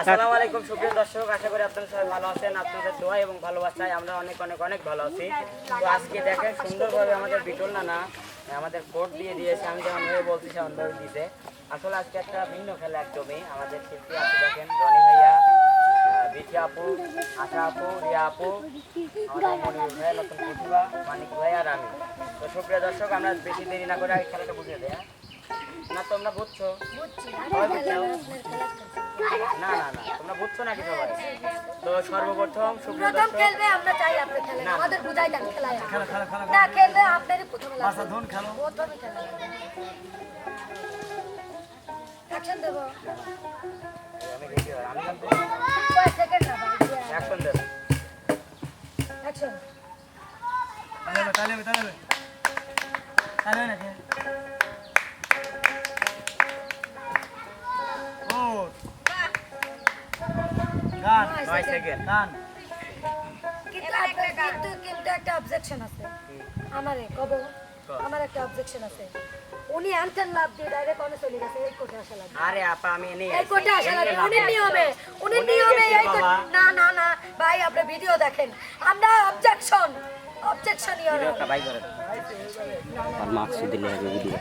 আসসালামু আলাইকুম, সুপ্রিয় দর্শক, আশা করি আপনারা সবাই ভালো আছেন, আপনাদের দোয়া এবং ভালোবাসায় আমরা অনেক অনেক অনেক ভালো আছি। তো আজকে দেখেন সুন্দরভাবে আমাদের বিটল নানা, আমাদের কোর্ট দিয়ে দিয়েছে, আমি যেমন ভাবে বলছি সেমন ভাবে আসলে আজকে একটা ভিন্ন খেলা একদমই। আমাদের শিল্পী আছে দেখেন, রনি ভাইয়া বিথি আপু আশা আপু রিয়া আপু মনির ভাই নতুন প্রতিভা মানিক ভাই আর আমি। তো সুপ্রিয় দর্শক আমরা বেশি দেরি না করে আগে খেলাটা বুঝিয়ে দেয় না তোমরা বুঝছ? না না না তোমরা বুঝছ নাকি সবাই? তো সর্বপ্রথম সুপ্রিয় দর্শক খেলবে আমরা চাই আপনি খেলেন আমাদের বুঝাই দেন খেলায় না খেলবে আপনারই প্রথম আচ্ছা ধন খেলো। প্রথমে খেলা। অ্যাকশন দেবো। কিন্তু কিন্তু একটা অবজেকশন আছে আমারে কব আমার একটা অবজেকশন আছে উনি অ্যান্সার লাভ দিয়ে ডাইরেক্ট অনে চলে গেছে এই কোটে আসা লাগবে আরে আপা আমি এনে এই কোটে আসা লাগবে উনি নিয়মে উনি নিয়মে এই না না না ভাই আপনি ভিডিও দেখেন আমরা অবজেকশন অবজেকশন ইওর ভাই করে আর মার্কস দিলে ভিডিও